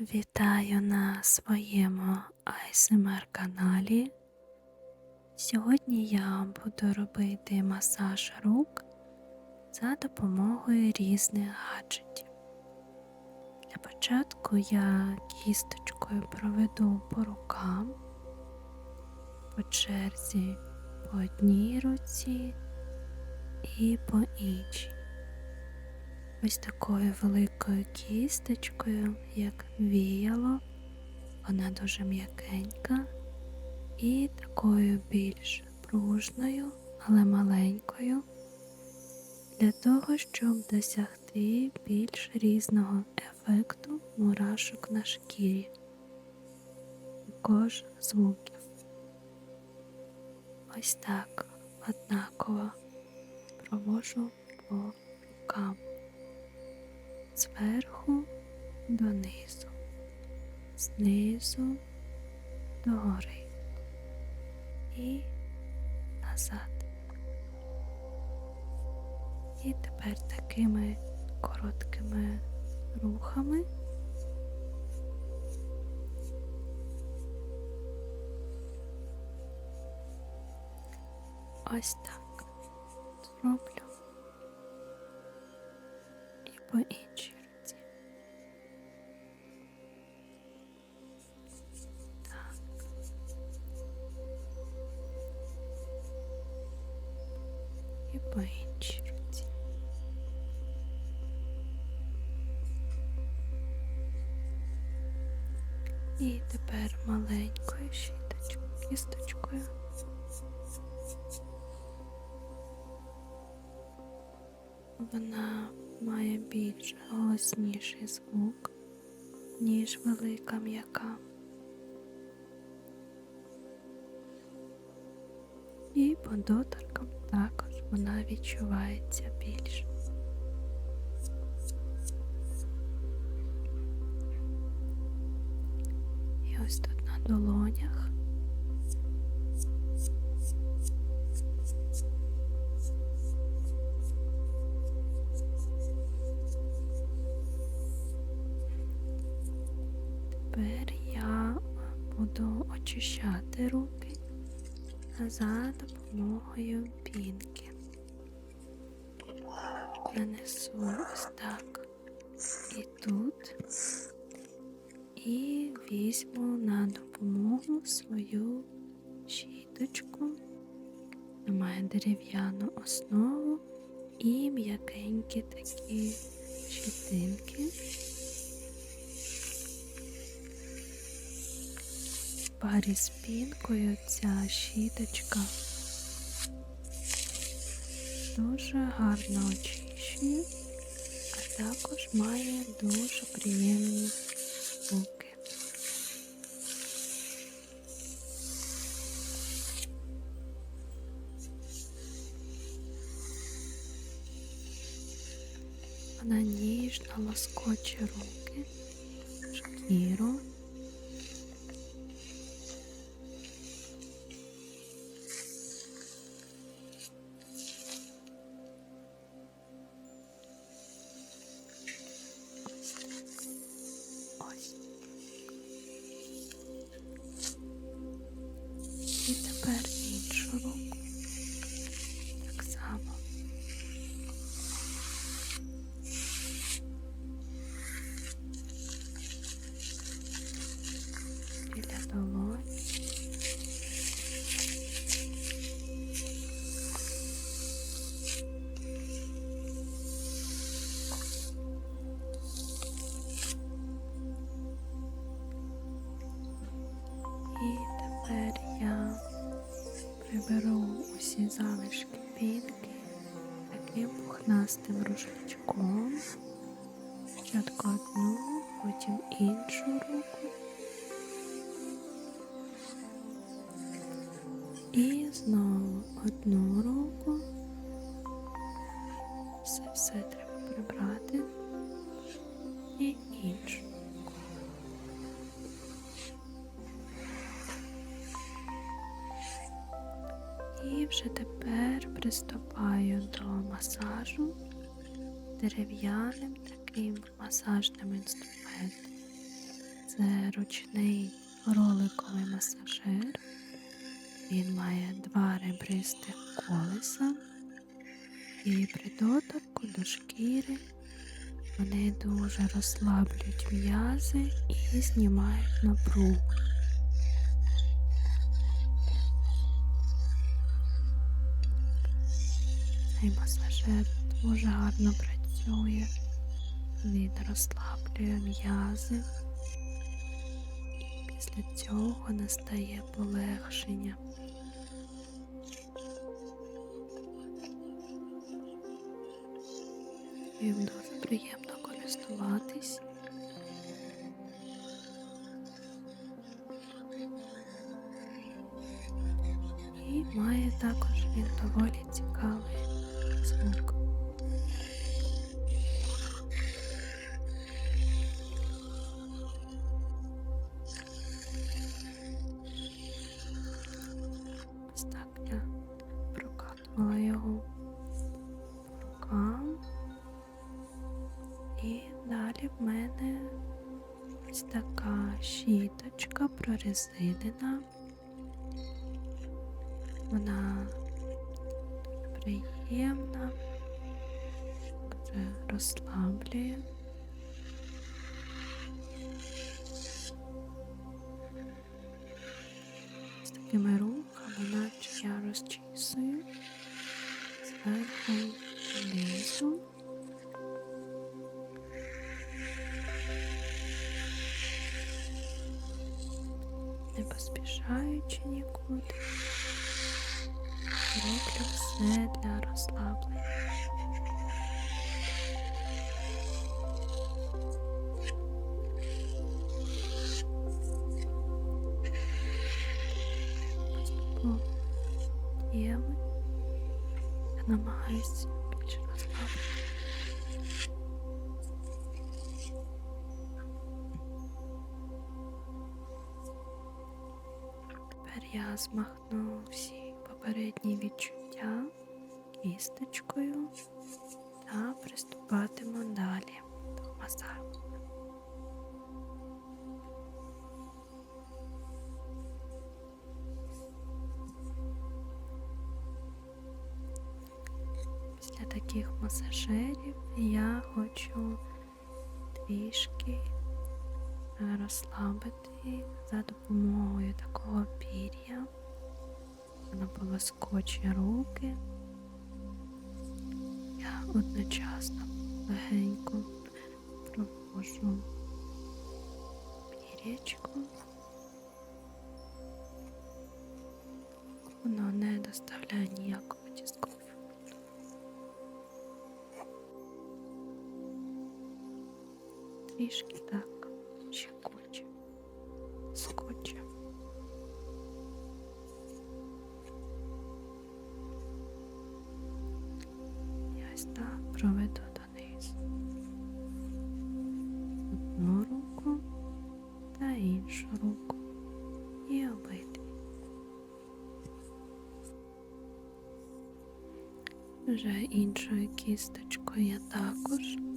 Вітаю на своєму ASMR каналі. Сьогодні я буду робити масаж рук за допомогою різних гаджетів. Для початку я кісточкою проведу по рукам, по черзі по одній руці і по іншій. Ось такою великою кісточкою, як віяло, вона дуже м'якенька, і такою більш пружною, але маленькою, для того, щоб досягти більш різного ефекту мурашок на шкірі, також звуків. Ось так однаково провожу по рукам зверху донизу, знизу догори і назад. І тепер такими короткими рухами ось так зроблю і по іншій тепер маленькою щіточкою, кісточкою. Вона має більш голосніший звук, ніж велика м'яка. І по доторкам також вона відчувається більш. Долонях. Тепер я буду очищати руки за допомогою пінки. Нанесу ось так і тут, візьму на допомогу свою щіточку, має дерев'яну основу і м'якенькі такі щітинки. парі з пінкою ця щіточка дуже гарно очищує, а також має дуже приємні звуки. Лоскоче руки, шкіру. Ось. Рушничком. Спочатку одну, потім іншу руку. І знову одну руку. Все все треба прибрати. І іншу. І вже тепер приступаю до масажу дерев'яним таким масажним інструментом. Це ручний роликовий масажер. Він має два ребристих колеса. І при доторку до шкіри вони дуже розслаблюють м'язи і знімають напругу. Цей масажер дуже гарно працює. Він розслаблює м'язи. І після цього настає полегшення. Їм дуже приємно користуватись. І має також він доволі цікавий звук. Така щіточка прорезинена. Вона приємна, діями я намагаюся більше розслабити. Тепер я змахну всі попередні відчуття кісточкою та приступатиму далі до масажу. Таких масажерів я хочу трішки розслабити за допомогою такого пір'я. Воно полоскоче руки. Я одночасно легенько провожу пір'ячку. Трішки так щекоче, скотче. І ось так проведу донизу. Одну руку та іншу руку і обидві. Вже іншою кісточкою я також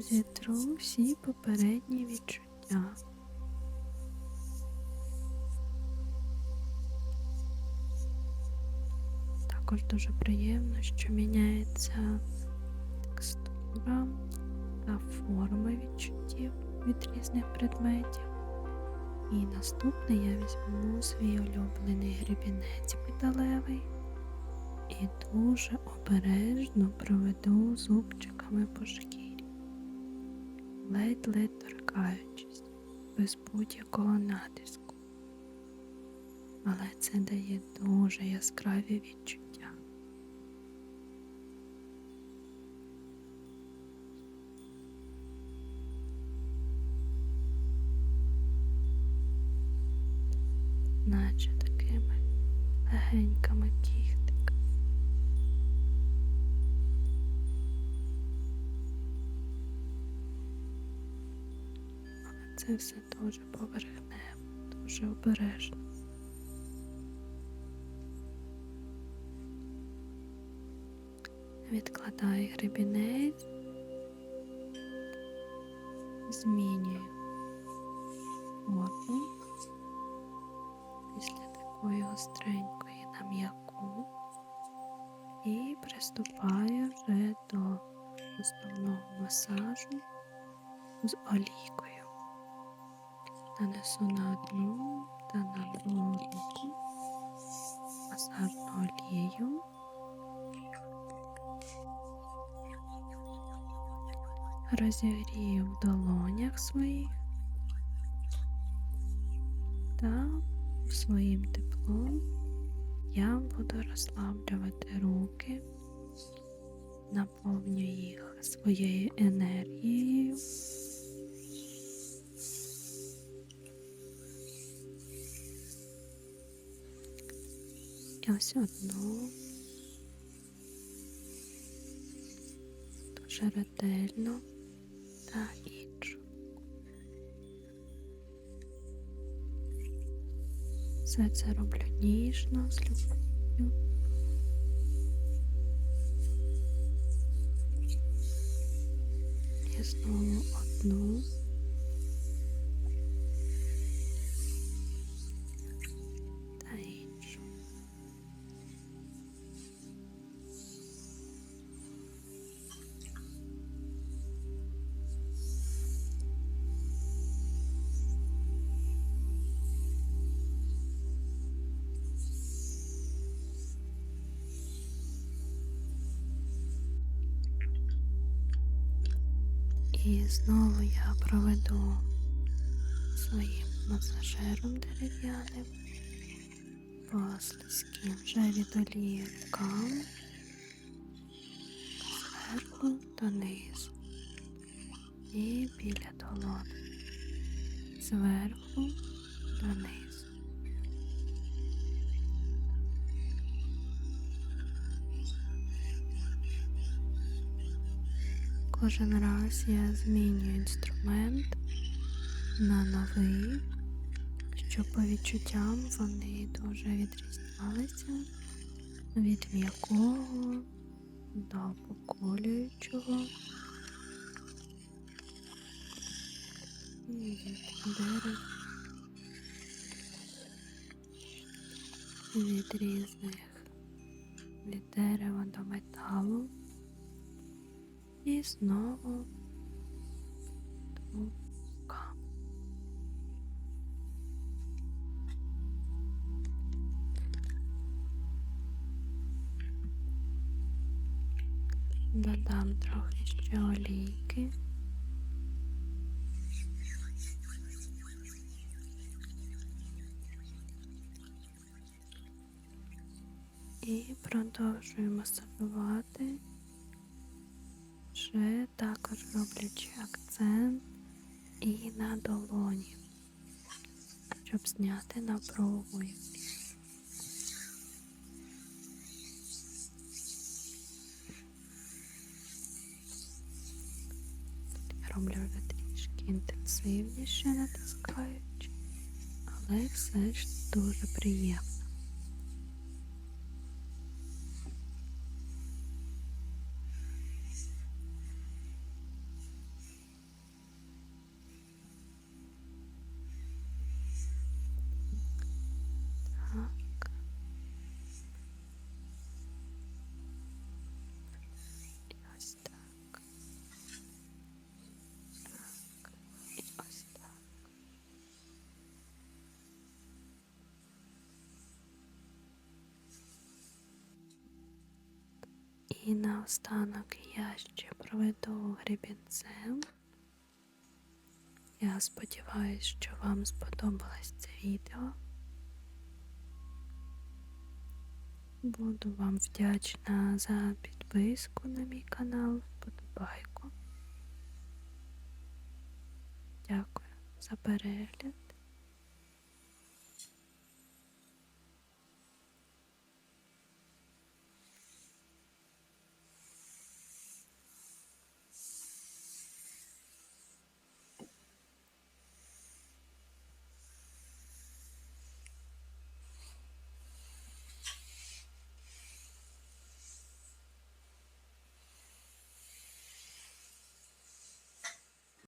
зітру всі попередні відчуття. Також дуже приємно, що міняється текстура та форма відчуттів від різних предметів. І наступне я візьму свій улюблений гребінець металевий і дуже обережно проведу зубчиками по шкірі, ледь-ледь торкаючись, без будь-якого натиску. Але це дає дуже яскраві відчуття. Все дуже поверхнево, дуже обережно. Відкладаю гребінець, змінюю форму після такої гостренької на м'яку і приступаю вже до основного масажу з олійкою. Нанесу на одну та на другу руку масажну олію. Розігрію в долонях своїх та своїм теплом я буду розслаблювати руки, наповню їх своєю енергією. Ось одну дуже ретельно та іншу. Все це роблю ніжно, з любов'ю. І знову одну. І знову я проведу своїм масажером дерев'яним по слизьким від рукам зверху донизу і біля долони зверху донизу. Кожен раз я змінюю інструмент на новий, щоб по відчуттям вони дуже відрізнялися від м'якого до поколюючого від дерева, від різних від дерева до металу. І знову рука. Додам трохи ще олійки. І продовжую масажувати вже також роблячи акцент і на долоні, щоб зняти напругу. Роблю вже трішки інтенсивніше натискаючи, але все ж дуже приємно. І наостанок я ще проведу гребінцем. Я сподіваюся, що вам сподобалось це відео. Буду вам вдячна за підписку на мій канал, вподобайку. Дякую за перегляд.